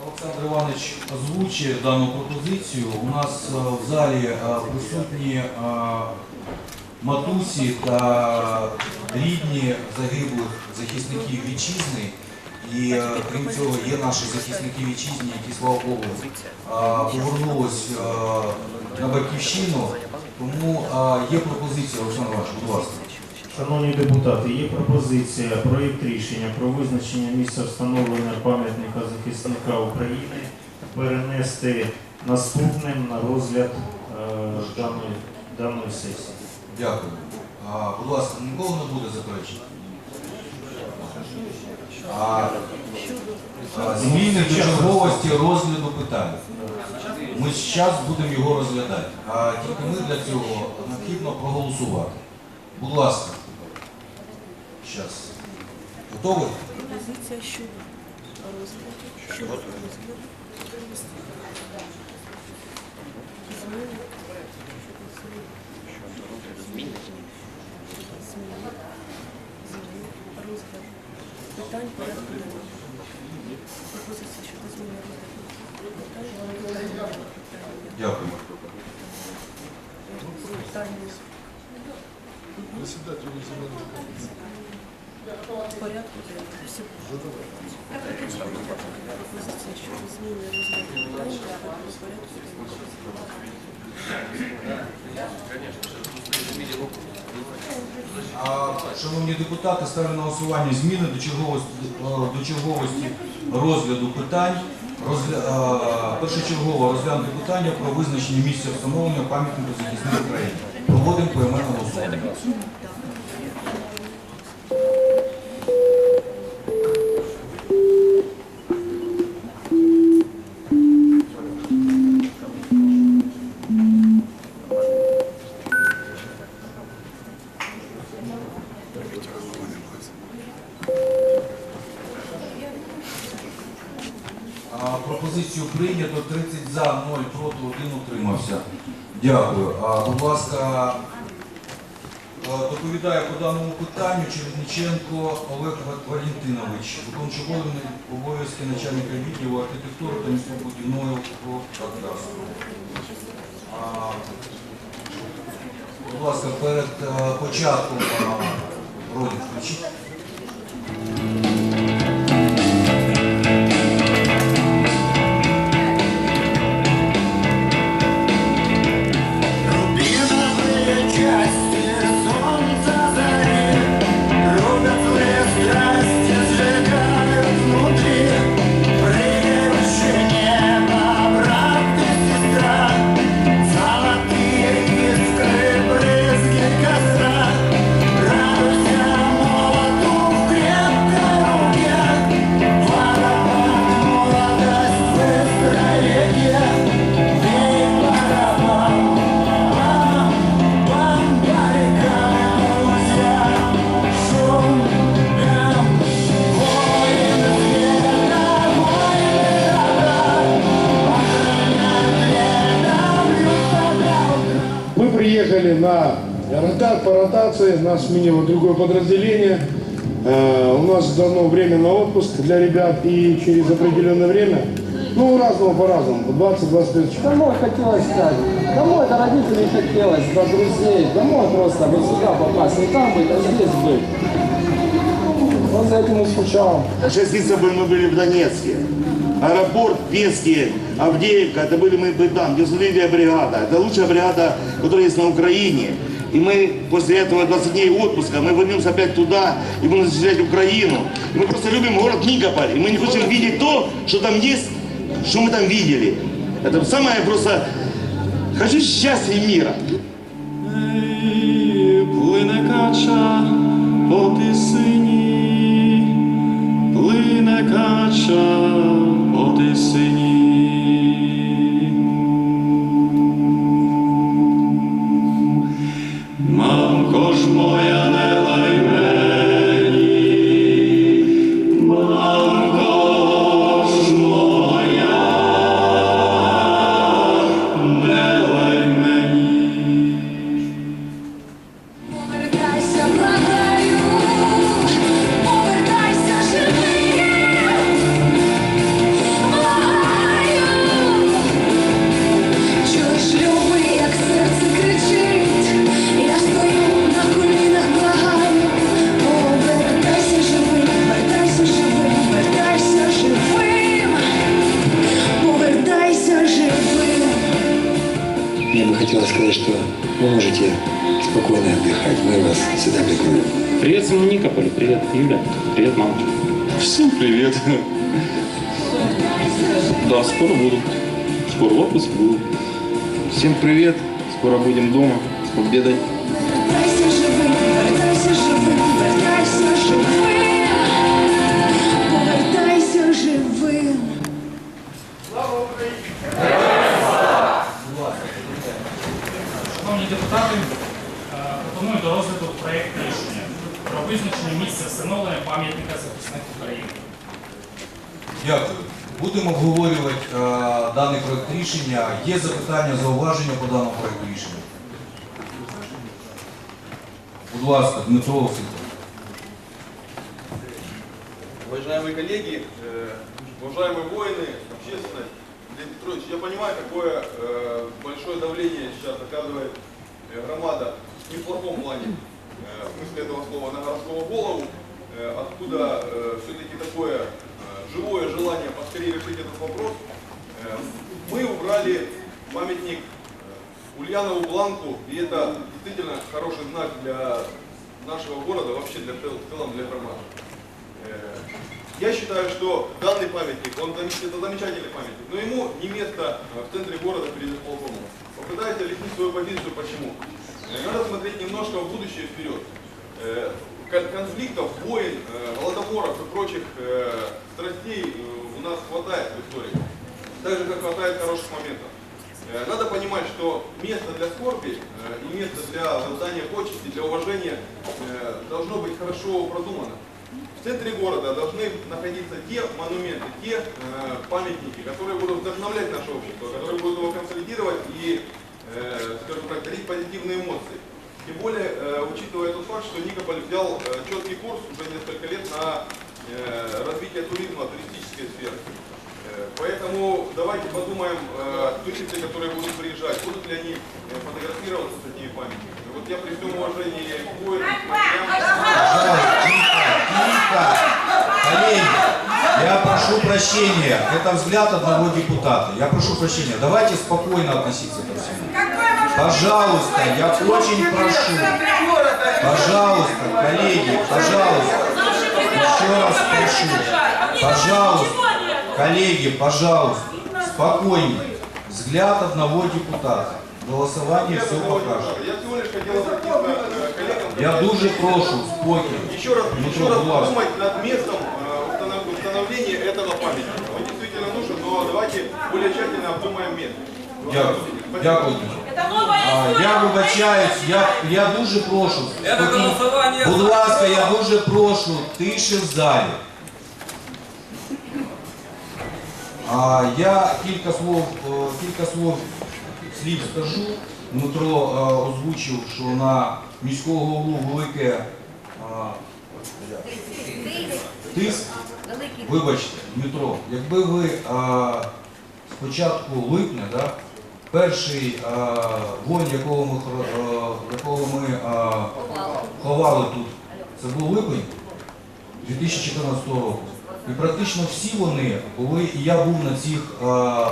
Олександр Іванович озвучує дану пропозицію. У нас е, в залі е, присутні е, матусі та рідні загиблих захисників вітчизни. І крім цього є наші захисники вітчизні, які, слава Богу, повернулись на батьківщину. Тому є пропозиція, Олександр Іванович, будь ласка. Шановні депутати, є пропозиція, проєкт рішення про визначення місця встановлення пам'ятника захисника України перенести наступним на розгляд е, даної, даної сесії. Дякую. А, будь ласка, ніколи не буде заперечень. А, а, зміни черговості розгляду питань. Ми зараз будемо його розглядати. А тільки ми для цього необхідно проголосувати. Будь ласка. Зараз. Готові? Пропозиція щодо розгляду. Щодо розгляду. Зміни. Зміни. Зміни. Зміни. Розгляд. Питань порядку денного. Пропозиція щодо зміни розгляду. Питань порядку денного. Дякую. Шановні депутати, ставлю на голосування зміни до черговості, е, до черговості розгляду питань. Розгля... е, Першочергово розглянути питання про визначення місця встановлення пам'ятника захисників України. Проводимо поіменне голосування. Прийнято 30 за, 0 проти, 1 утримався. Дякую. А, Будь ласка, доповідає по даному питанню Чередниченко Олег Валентинович, виконуючий обов'язки начальника відділу архітектури та містобудівної кадастру. Будь ласка, перед початком а, ролик включіть. По ротации, нас сменило другое подразделение. Э, У нас давно время на отпуск для ребят и через определенное время, ну, у разного по-разному, по 20-25 часов. Домой хотелось так. Домой до родителей хотелось, до друзей. Домой просто вот сюда попасть. Не там быть, а здесь быть. Он за этим и скучал. Шесть месяцев мы были в Донецке. Аэропорт, Пески, Авдеевка, это были мы бы там, 93-я бригада. Это лучшая бригада, которая есть на Украине. И мы после этого 20 дней отпуска, мы вернемся опять туда и будем защищать Украину. И мы просто любим город Никополь. И мы не хотим видеть то, что там есть, что мы там видели. Это самое просто... Хочу счастья и мира. Плине кача по тисині, плине кача по тисині. Мамко ж моя не лай Привет всему Никополю, привет Юля, привет мама. Всем привет. Да, скоро буду. Скоро в отпуск буду. Всем привет. Скоро будем дома. С победой. Вертайся живым, вертайся живым, вертайся живым. Повертайся живим. Шановні депутати, е, пропоную до розгляду проєкт рішення про визначення місця встановлення пам'ятника захисник України. Дякую. Будемо обговорювати е, даний проект рішення. Є запитання, зауваження по даному проекту рішення? Будь ласка, Дмитро Осипов. Уважаемые коллеги, э, уважаемые воины, общественность, Леонид Петрович, я понимаю, какое э, большое давление сейчас оказывает э, громада, не в плохом плане, э, в смысле этого слова, на городского голову, э, откуда все-таки такое э, живое желание поскорее решить этот вопрос. Э, мы убрали памятник э, Ульянову Бланку, и это действительно хороший знак для нашего города, вообще для, в целом для громады. Э, Я считаю, что данный памятник, он это замечательный памятник, но ему не место э, в центре города перед исполкомом. Попытаюсь объяснить свою позицию, почему. Надо смотреть немножко в будущее вперед. Э, кон- Конфликтов, войн, э, голодоморов и прочих э, страстей у нас хватает в истории. Так же, как хватает хороших моментов. Надо понимать, что место для скорби и место для воздания почести, для уважения должно быть хорошо продумано. В центре города должны находиться те монументы, те памятники, которые будут вдохновлять наше общество, которые будут его консолидировать и, скажем так, дарить позитивные эмоции. Тем более, э, учитывая тот факт, что Никополь взял э, четкий курс уже несколько лет на э, развитие туризма, туристической сферы. Э, Поэтому давайте подумаем, э, туристы, которые будут приезжать, будут ли они э, фотографироваться с этими памятниками. Вот я при всем уважении к воинам, к Пожалуйста, тихо, тихо. Коллеги, я прошу прощения. Это взгляд одного депутата. Я прошу прощения. Давайте спокойно относиться ко всему. Пожалуйста, я очень прошу. Пожалуйста, коллеги, пожалуйста. Еще раз прошу. Пожалуйста, коллеги, пожалуйста. Спокойнее. Взгляд одного депутата. Голосование все покажет. Я всего лишь хотел обратиться э, к коллегам. Я дуже прошу, спокій. Еще раз, Дмитро, еще раз будь ласка. подумать над местом э, установ- установления этого памятника. Он действительно нужен, но давайте более тщательно обдумаем место. Дякую. Дякую. Дмитро. А, Я вибачаюсь, я, я дуже прошу. спокій- Будь ласка, я дуже прошу, тише в залі. А, я кілька слов, е, кілька слов слів скажу. Дмитро е, озвучив, що на міського голову велике е, тиск. Вибачте, Дмитро, якби ви з початку липня, да, перший воїн, якого ми, якого ми ховали тут, це був липень 2014 року. І практично всі вони були, і я був на цих е,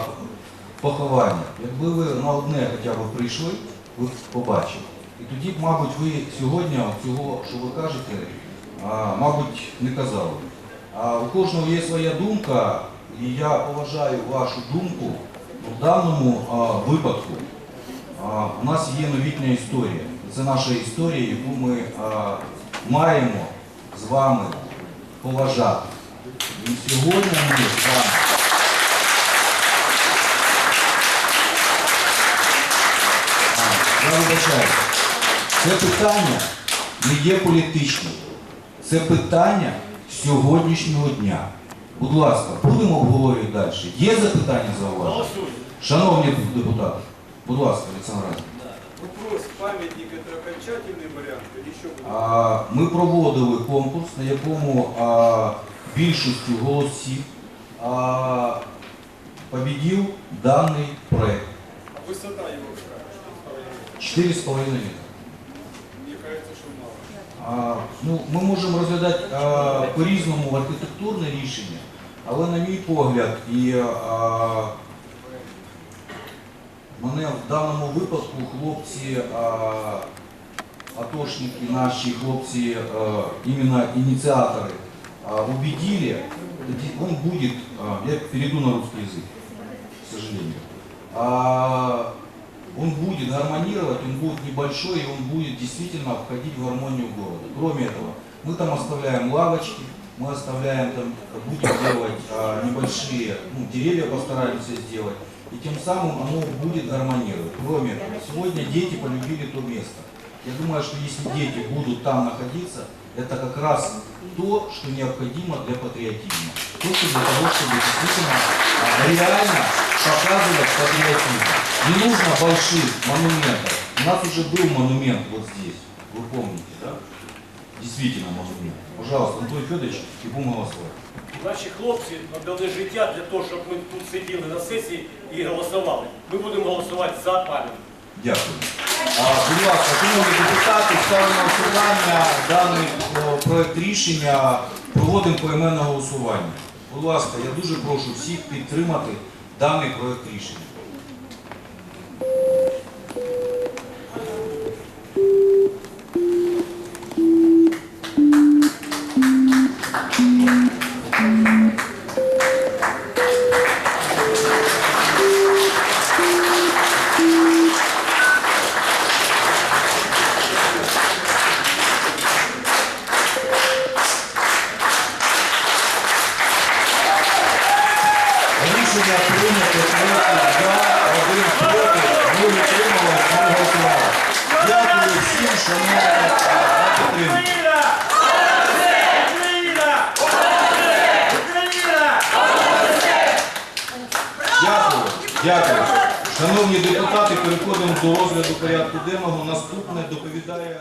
похованнях. Якби ви на одне хоча б прийшли, ви б побачили. І тоді б, мабуть, ви сьогодні цього, що ви кажете, мабуть, не казали. А у кожного є своя думка, і я поважаю вашу думку в даному випадку. А, у нас є новітня історія. Це наша історія, яку ми маємо з вами поважати. І сьогодні ми з вами. Я вибачаю. Це питання не є політичним. Це питання сьогоднішнього дня. Будь ласка, будемо обговорювати далі. Є запитання зауваження? Шановні депутати, будь ласка, Олександр Разин. Вопрос, памятник это окончательный вариант или еще А, Ми проводили конкурс, на якому а, більшістю голосів а, побідів даний проект. Высота его 4,5 метра. Мне кажется, что мало. А, ну, ми можемо розглядати а, по-різному архітектурне рішення, але на мій погляд, і а, Мене в даному випадку хлопці, а, атошники, наші хлопці, а, іменно ініціатори, а, убедили, тоді он будет, а, я перейду на русский язык, к сожалению. А, он будет гармонировать, он будет небольшой, и он будет действительно входить в гармонию города. Кроме этого, мы там оставляем лавочки, мы оставляем там, будем делать а, небольшие, ну, деревья постараемся сделать, и тем самым оно будет гармонировать. Кроме этого, сегодня дети полюбили то место. Я думаю, что если дети будут там находиться, это как раз то, что необходимо для патриотизма. То, что для того, чтобы действительно а, реально показывать патриотизм. Не нужно больших монументов. У нас уже был монумент вот здесь. Вы помните, да? Действительно монумент. Пожалуйста, Антон Федорович, и будем голосовать. Наші хлопці надали життя для того, щоб ми тут сиділи на сесії і голосували. Ми будемо голосувати за пам'ятник. Дякую. Будь ласка, шановні депутати, ставимо на голосування даний о, проект рішення, проводимо поіменне голосування. Будь ласка, я дуже прошу всіх підтримати даний проект. Рішення переходимо до розгляду порядку денного. Наступне доповідає.